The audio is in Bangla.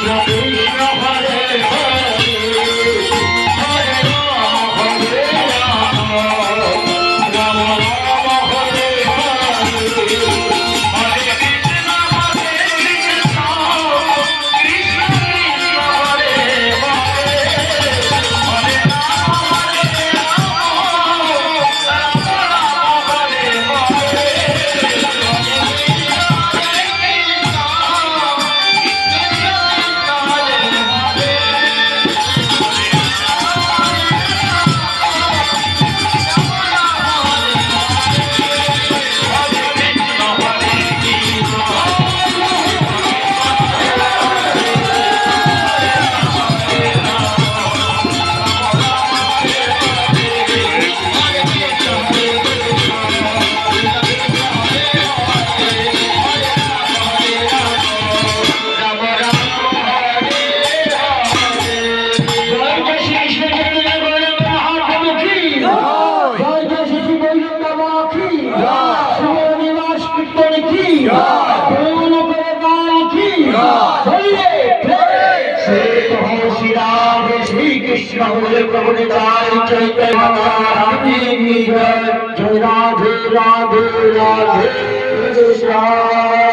Oh, কৃষ্ণ হরে প্রভু নিতাই চৈতন্য রাধে জয় রাধে রাধে রাধে কৃষ্ণ।